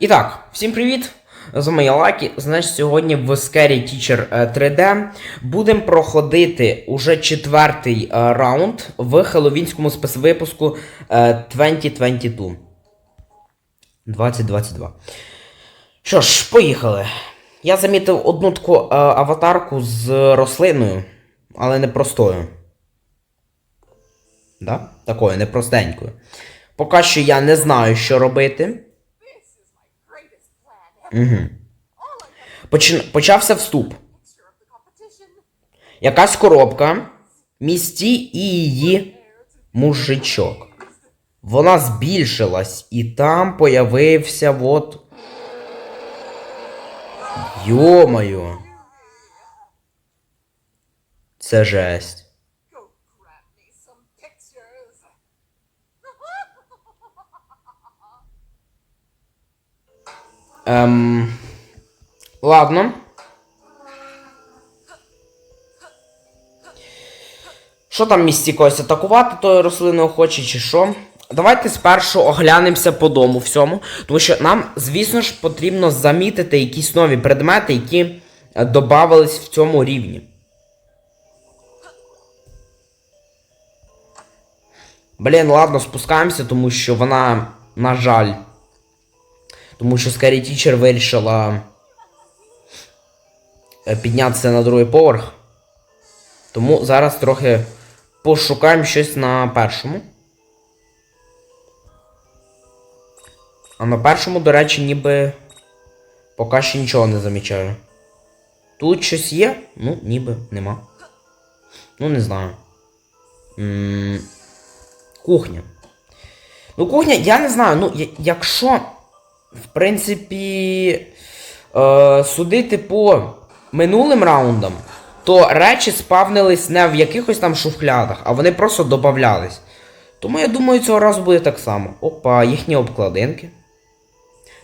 І так, всім привіт! З вами я Лакі. Значить, сьогодні в Scary Teacher е, 3D будемо проходити уже четвертий е, раунд в хеллоуінському спецвипуску е, 2022. 2022. Що ж, поїхали. Я замітив одну таку е, аватарку з рослиною, але не простою. Да? Такою, непростенькою. Поки що я не знаю, що робити. Угу. Почин... Почався вступ. Якась коробка. Місті і її мужичок. Вона збільшилась, і там появився от. Йомаю. Це жесть. Ем... Ладно. Що там місті когось атакувати тою рослиною хоче, чи що? Давайте спершу оглянемося по дому всьому. Тому що нам, звісно ж, потрібно замітити якісь нові предмети, які е, додавались в цьому рівні. Блін, ладно, спускаємося, тому що вона, на жаль. Тому що Scary Teacher вирішила е, піднятися на другий поверх. Тому зараз трохи пошукаємо щось на першому. А на першому, до речі, ніби поки що нічого не замічаю. Тут щось є? Ну, ніби нема. Ну, не знаю. м кухня. Ну, кухня, я не знаю, ну, якщо, в принципі, е, судити по минулим раундам, то речі спавнились не в якихось там шуфлядах, а вони просто додавались. Тому я думаю, цього разу буде так само. Опа, їхні обкладинки.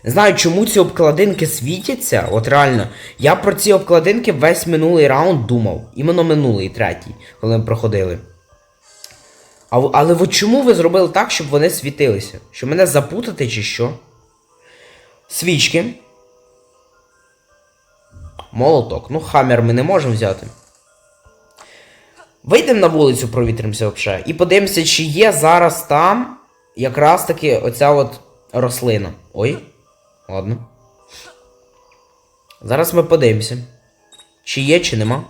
Не знаю, чому ці обкладинки світяться. От реально, я про ці обкладинки весь минулий раунд думав. Іменно минулий, третій, коли ми проходили. А, але чому ви зробили так, щоб вони світилися? Щоб мене запутати чи що? Свічки. Молоток. Ну, хаммер ми не можемо взяти. Вийдемо на вулицю, провітримося взагалі. І подивимося, чи є зараз там якраз таки оця от рослина. Ой. Ладно. Зараз ми подивимося. Чи є, чи нема.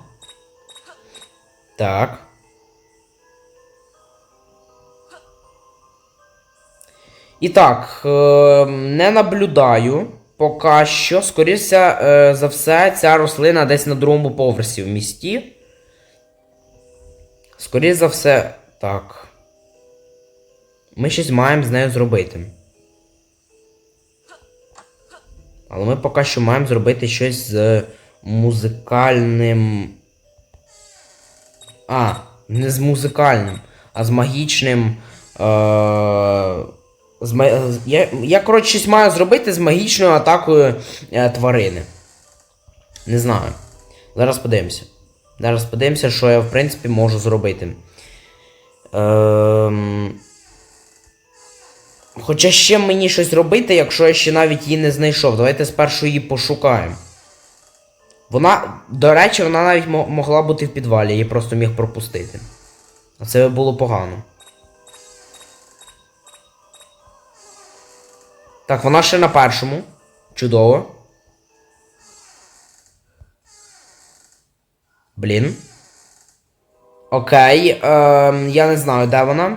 Так. І так, е, не наблюдаю поки що. Скоріше е, за все, ця рослина десь на другому поверсі в місті. Скоріше за все. Так. Ми щось маємо з нею зробити. Але ми поки що маємо зробити щось з музикальним. А, не з музикальним, а з магічним. Е- Я, я, коротше, щось маю зробити з магічною атакою е, тварини. Не знаю. Зараз подивимося. Зараз подивимося, що я, в принципі, можу зробити. Ем... Хоча ще мені щось робити, якщо я ще навіть її не знайшов. Давайте спершу її пошукаємо. Вона, до речі, вона навіть мо- могла бути в підвалі, її просто міг пропустити. А це було погано. Так, вона ще на першому. Чудово. Блін. Окей. ем, я не знаю, де вона.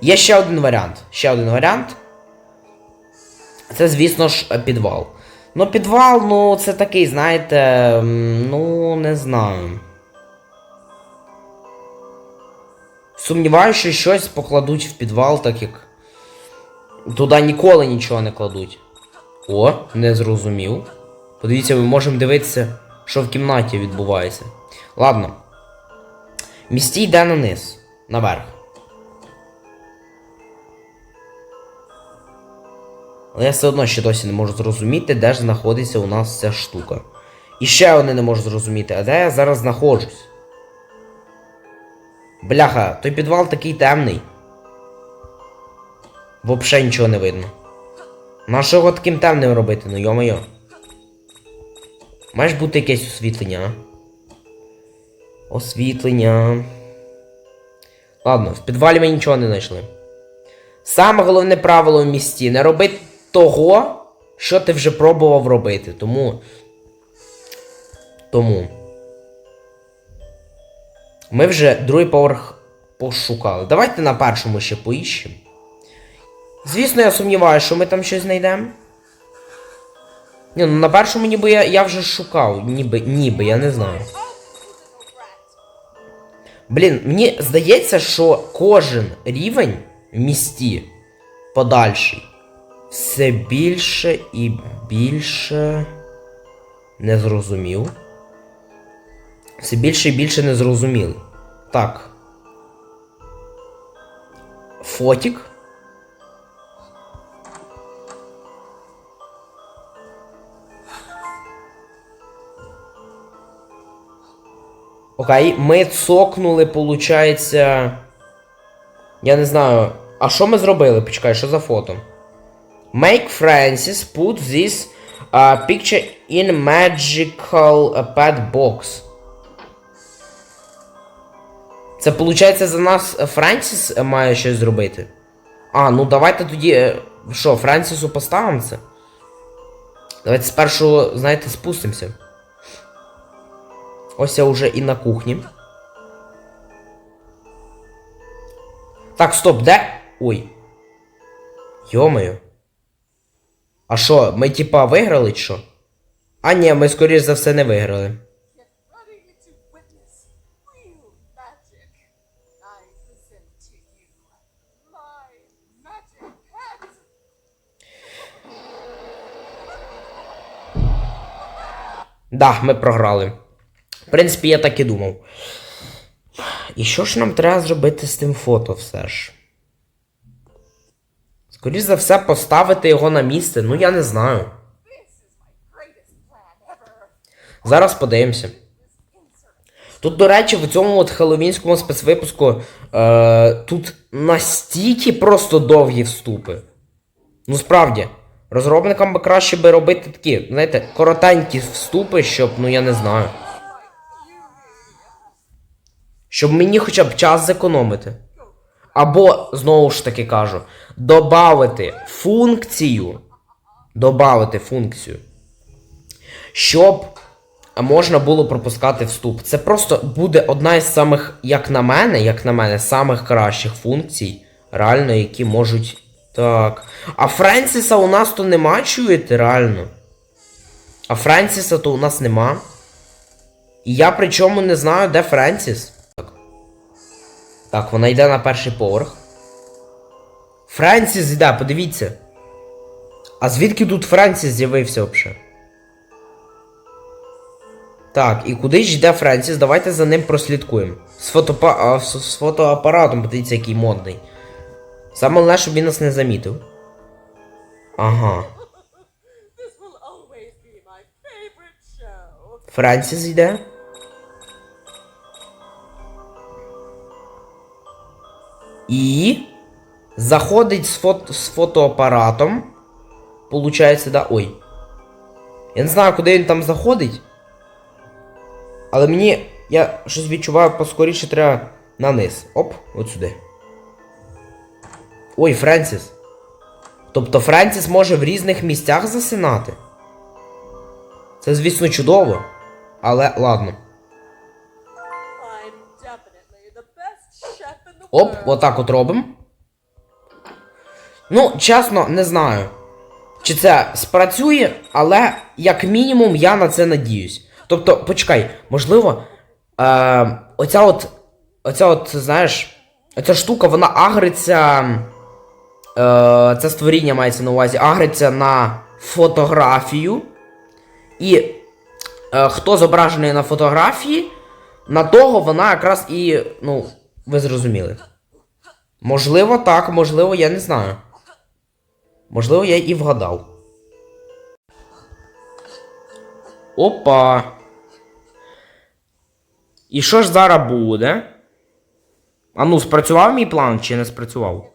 Є ще один варіант. Ще один варіант. Це, звісно ж, підвал. Ну, підвал, ну, це такий, знаєте. Ну, не знаю. Сумніваюся, що щось покладуть в підвал, так як. Туди ніколи нічого не кладуть. О, не зрозумів. Подивіться, ми можемо дивитися, що в кімнаті відбувається. Ладно. Місті йде на низ. Наверх. Але я все одно ще досі не можу зрозуміти, де ж знаходиться у нас ця штука. І ще вони не можу зрозуміти, а де я зараз знаходжусь. Бляха, той підвал такий темний. Вообще нічого не видно. Нашого таким темним робити, ну йо-моє. Маєш бути якесь освітлення, а? Освітлення. Ладно, в підвалі ми нічого не знайшли. Саме головне правило в місті не роби того, що ти вже пробував робити. Тому. Тому. Ми вже другий поверх пошукали. Давайте на першому ще поїщемо. Звісно, я сумніваюся, що ми там щось знайдемо. Ні, ну на першому ніби я, я вже шукав. Ніби, ніби, я не знаю. Блін, мені здається, що кожен рівень в місті подальший все більше і більше не зрозумів. Все більше і більше не зрозуміли. Так. Фотік. Окей, ми цокнули, получається. Я не знаю. А що ми зробили? Почекай, що за фото? Make Francis put this uh, picture in magical pet box. Це виходить за нас Френсіс має щось зробити. А, ну давайте тоді. е, Що, Френсісу поставимо це? Давайте спершу, знаєте, спустимося. Ось я вже і на кухні. Так, стоп, де? Ой. Йомаю. А що, ми типа виграли що? А ні, ми скоріш за все не виграли. Да, ми програли. Принципі, я так і думав. І що ж нам треба зробити з тим фото все ж? Скоріш за все, поставити його на місце, ну я не знаю. Зараз подивимося. Тут, до речі, в цьому от хеллоуінському спецвипуску е, тут настільки просто довгі вступи. Ну справді, розробникам би краще би робити такі, знаєте, коротенькі вступи, щоб, ну я не знаю. Щоб мені хоча б час зекономити. Або, знову ж таки кажу, добавити функцію. Добавити функцію. Щоб можна було пропускати вступ. Це просто буде одна із самих, як на мене, як на мене, самих кращих функцій, реально, які можуть. Так. А Френсіса у нас то нема, чуєте, реально. А Френсіса то у нас нема. І я причому не знаю, де Френсіс. Так. Вона йде на перший поверх. Френсіс йде, подивіться. А звідки тут Френсіс з'явився взагалі? Так, і куди ж йде Френсіс? Давайте за ним прослідкуємо. З, фотопа... а, з, з фотоапаратом, подивіться, який модний. Саме головне, щоб він нас не замітив. Ага. Френсіс йде. І. Заходить з, фото... з фотоапаратом. Получається, да. Ой. Я не знаю, куди він там заходить. Але мені. Я щось відчуваю, поскоріше треба на низ. Оп, от сюди. Ой, Френсіс. Тобто Френсіс може в різних місцях засинати. Це, звісно, чудово. Але ладно. Оп, отак от робимо. Ну, чесно, не знаю. Чи це спрацює, але як мінімум я на це надіюсь. Тобто, почекай, можливо, е, оця от. Оця от, знаєш, оця штука, вона агриться. Е, це створіння мається на увазі, агриться на фотографію. І е, хто зображений на фотографії, на того вона якраз і. Ну, ви зрозуміли. Можливо, так, можливо, я не знаю. Можливо, я і вгадав. Опа. І що ж зараз буде? А ну, спрацював мій план чи не спрацював?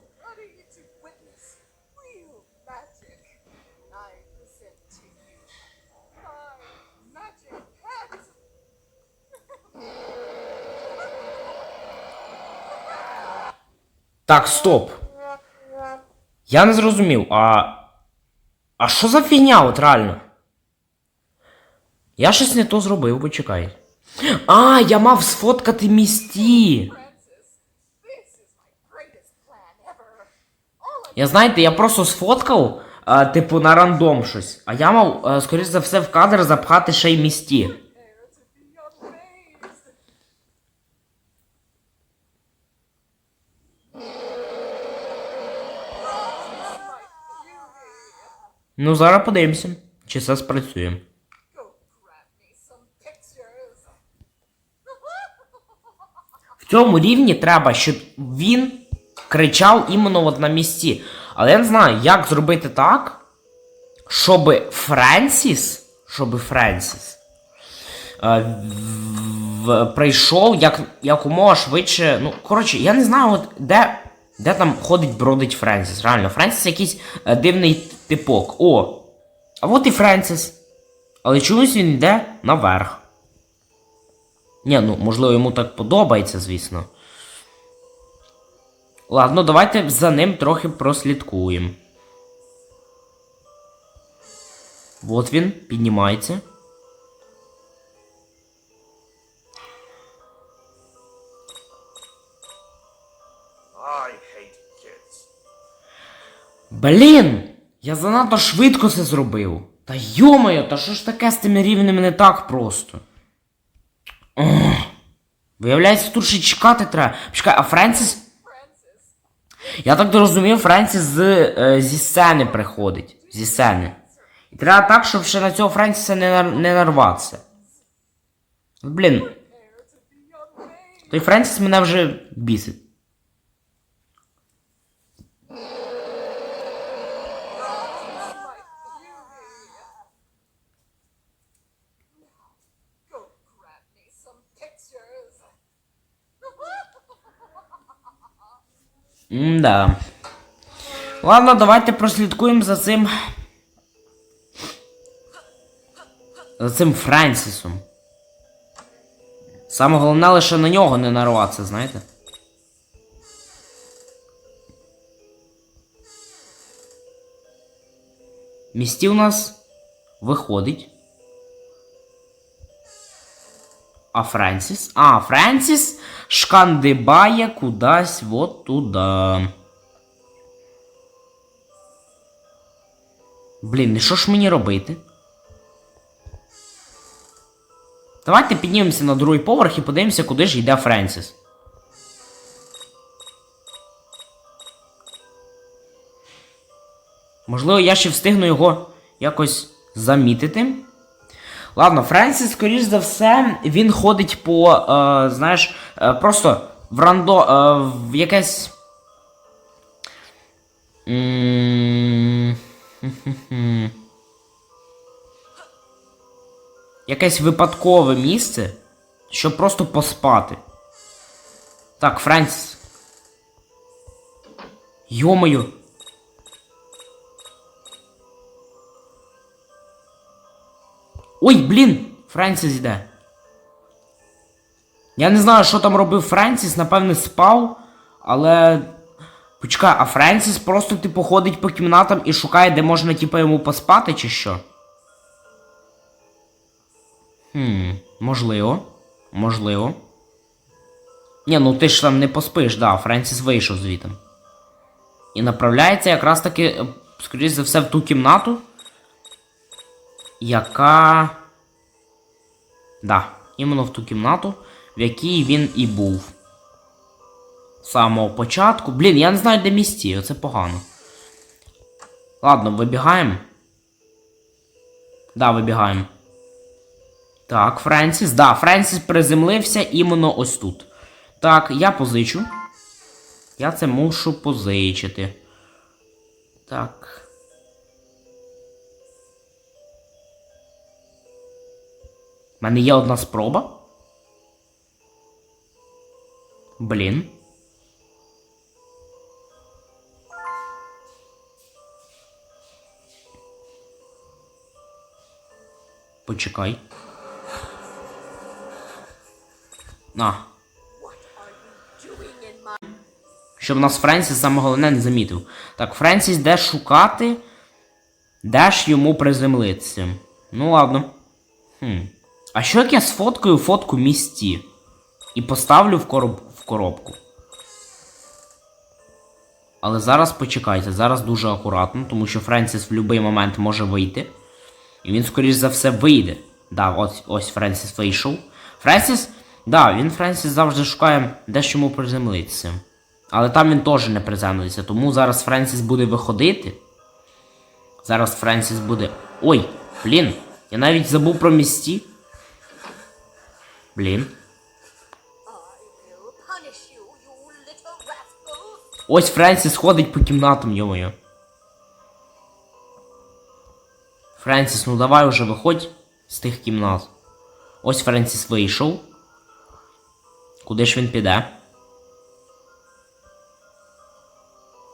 Так, стоп. Я не зрозумів, а. А що за фігня, от реально? Я щось не то зробив, почекай. А, я мав сфоткати місті. Я знаєте, я просто сфоткав, а, типу, на рандом щось. А я мав, а, скоріш за все, в кадр запхати ще й місті. Ну, зараз подивимося, чи це спрацює. В цьому рівні треба, щоб він кричав іменно от на місці. Але я не знаю, як зробити так, щоб Френсіс, щоб Френсіс е, в- прийшов як, якомога швидше. Ну, коротше, я не знаю, от де, де там ходить бродить Френсіс. Реально, Френсіс якийсь е, дивний типок. О! А от і Френсіс. Але чомусь він йде наверх. Ні, ну можливо йому так подобається, звісно. Ладно, давайте за ним трохи прослідкуємо. От він, піднімається. Блін! Я занадто швидко це зробив. Та йомаю, та що ж таке з тими рівнями не так просто? Ох. Виявляється, тут ще чекати треба. Чекай, а Френсіс. Я так розумів, Френсіс з, е, зі сцени приходить. Зі сцени. І треба так, щоб ще на цього Френсіса не, нар- не нарватися. Блін, той Френсіс мене вже бісить. М-да. Ладно, давайте прослідкуємо за цим. За цим Френсісом. Саме головне лише на нього не нарватися, знаєте? Місті у нас виходить. А Френсіс? А, Френсіс шкандибає кудись от туди. Блін, і що ж мені робити? Давайте піднімемося на другий поверх і подивимося, куди ж йде Френсіс. Можливо, я ще встигну його якось замітити. Ладно, Френсіс, скоріш за все, він ходить по, е, знаєш, е, просто в рандо. Е, в якесь. Якесь випадкове місце, щоб просто поспати. Так, Френсіс. Йомою. Ой, блін! Френсіс йде. Я не знаю, що там робив Френсіс, напевне, спав, але. Почекай, а Френсіс просто типу ходить по кімнатам і шукає, де можна, типу, йому поспати, чи що? Хм, можливо. Можливо. Ні, ну ти ж там не поспиш, да, Френсіс вийшов звідти. І направляється якраз таки, скоріш за все, в ту кімнату, яка. Да, іменно в ту кімнату, в якій він і був. З самого початку. Блін, я не знаю, де місті, оце погано. Ладно, вибігаємо. Да, вибігаємо. Так, Френсіс. Да, Френсіс приземлився іменно ось тут. Так, я позичу. Я це мушу позичити. Так. У мене є одна спроба. Блін. Почекай. На. Щоб нас Френсіс саме головне не замітив. Так, Френсіс де шукати, де ж йому приземлитися. Ну ладно. Хм. А що як я сфоткаю фотку місті? І поставлю в, короб... в коробку. Але зараз почекайте, зараз дуже акуратно, тому що Френсіс в будь-який момент може вийти. І він, скоріш за все, вийде. Да, ось, ось Френсіс вийшов. Френсіс, да, він Френсіс завжди шукає, де ж йому приземлитися. Але там він теж не приземлиться, тому зараз Френсіс буде виходити. Зараз Френсіс буде. Ой, блін, я навіть забув про місті. Блін. Ось Френсіс ходить по кімнатам, йомою. Френсіс, ну давай уже виходь з тих кімнат. Ось Френсіс вийшов. Куди ж він піде?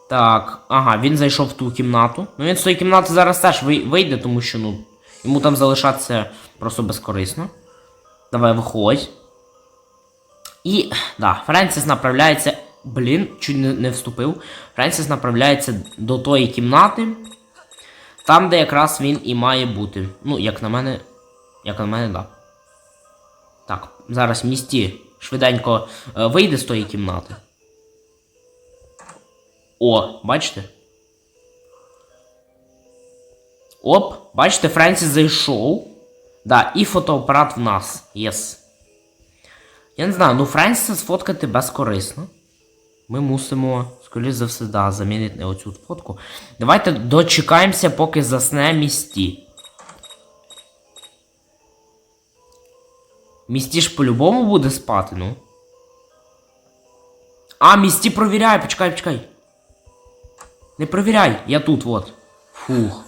Так, ага, він зайшов в ту кімнату. Ну він з тої кімнати зараз теж вийде, тому що ну, йому там залишатися просто безкорисно. Давай виходь. І, да, Френсіс направляється. Блін, чуть не, не вступив. Френсіс направляється до тої кімнати. Там, де якраз він і має бути. Ну, як на мене. Як на мене, да. Так, зараз місті швиденько е, вийде з тої кімнати. О, бачите? Оп, бачите, Френсіс зайшов. Да, і фотоапарат в нас. Єс. Я не знаю, ну Френсіса сфоткати безкорисно. Ми мусимо, скоріш за все, да, замінити оцю фотку. Давайте дочекаємося, поки засне місті. Місті ж по-любому буде спати, ну. А, місті провіряй, почекай, почекай. Не провіряй, я тут, от. Фух.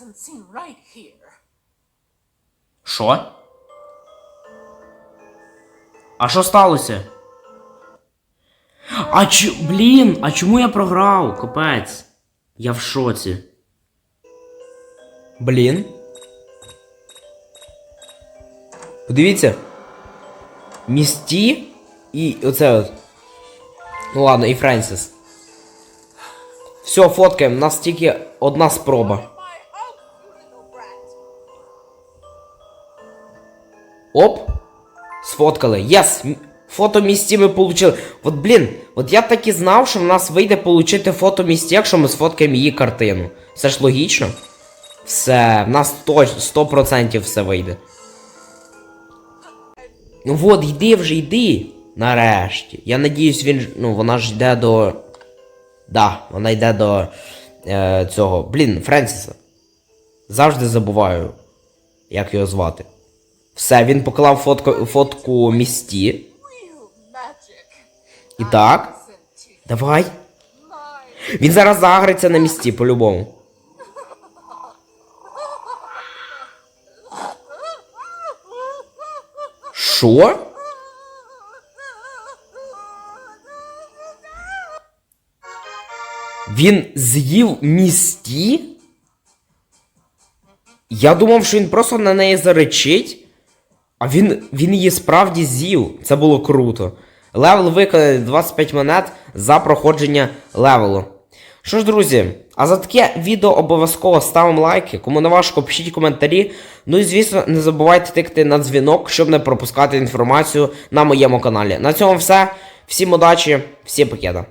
doesn't seem right here. Що? А що сталося? А чу. Блін, а чому я програв? Капець. Я в шоці. Блін. Подивіться. Місті і оце от. Ну ладно, і Френсіс. Все, фоткаємо, у нас тільки одна спроба. Оп. Сфоткали. Єс! Фото місті ми получили. От блін, от я так і знав, що в нас вийде получити фото місті, якщо ми сфоткаємо її картину. Це ж логічно. Все, в нас точно 100% все вийде. Ну от, йди вже, йди. Нарешті. Я надіюсь, він. Ну, вона ж йде до. Да, вона йде до е, цього. Блін, Френсіса. Завжди забуваю, як його звати. Все, він поклав фотку, фотку місті. І так. Давай. Він зараз загриться на місті, по-любому. Що? Він з'їв місті? Я думав, що він просто на неї заречить. А він, він її справді з'їв. Це було круто. Левел виконає 25 монет за проходження левелу. Що ж, друзі, а за таке відео обов'язково ставимо лайки. Кому не важко, пишіть коментарі. Ну і звісно, не забувайте тикати на дзвінок, щоб не пропускати інформацію на моєму каналі. На цьому все. Всім удачі, всім пакета.